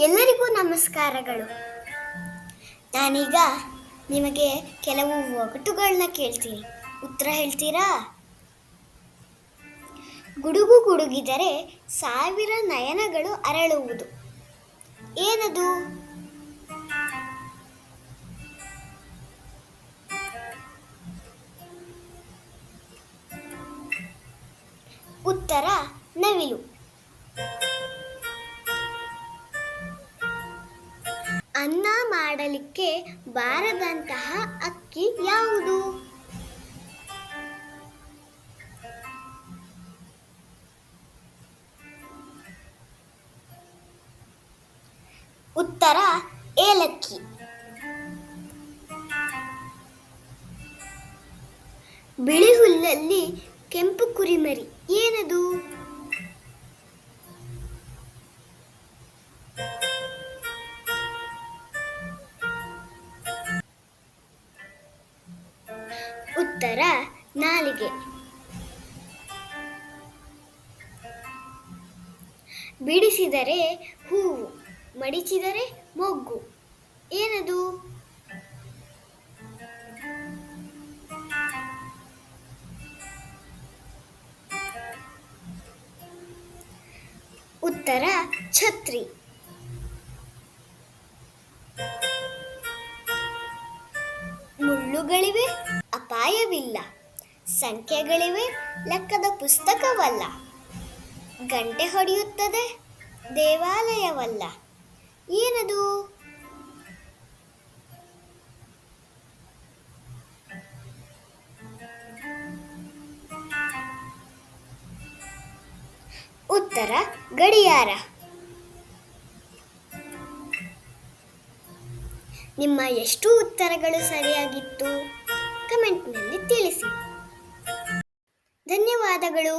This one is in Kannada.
ಎಲ್ಲರಿಗೂ ನಮಸ್ಕಾರಗಳು. ನಾನೀಗ ನಿಮಗೆ ಕೆಲವು ಒಗಟುಗಳನ್ನ ಕೇಳ್ತೀನಿ. ಉತ್ತರ ಹೇಳ್ತೀರಾ? ಗುಡುಗು ಗುಡುಗಿದರೆ ಸಾವಿರ ನಯನಗಳು ಅರಳುವುದು. ಏನದು? ಉತ್ತರ ನವಿಲು. ಅನ್ನ ಮಾಡಲಿಕ್ಕೆ ಬಾರದಂತಹ ಅಕ್ಕಿ ಯಾವುದು? ಉತ್ತರ ಏಲಕ್ಕಿ. ಬಿಳಿ ಹುಲ್ಲಲ್ಲಿ ಕೆಂಪು ಕುರಿಮರಿ ಏನದು? ಉತ್ತರ ನಾಲಿಗೆ. ಬಿಡಿಸಿದರೆ ಹೂವು ಮಡಿಚಿದರೆ ಮೊಗ್ಗು. ಏನದು? ಉತ್ತರ ಛತ್ರಿ. ಮುಳ್ಳುಗಳಿವೆ ಅಪಾಯವಿಲ್ಲ. ಸಂಖ್ಯೆಗಳಿವೆ ಲೆಕ್ಕದ ಪುಸ್ತಕವಲ್ಲ. ಗಂಟೆ ಹೊಡೆಯುತ್ತದೆ ದೇವಾಲಯವಲ್ಲ. ಏನದು? ಉತ್ತರ ಗಡಿಯಾರ. ನಿಮ್ಮ ಎಷ್ಟು ಉತ್ತರಗಳು ಸರಿಯಾಗಿತ್ತು? ಕಮೆಂಟ್ನಲ್ಲಿ ತಿಳಿಸಿ. ಧನ್ಯವಾದಗಳು.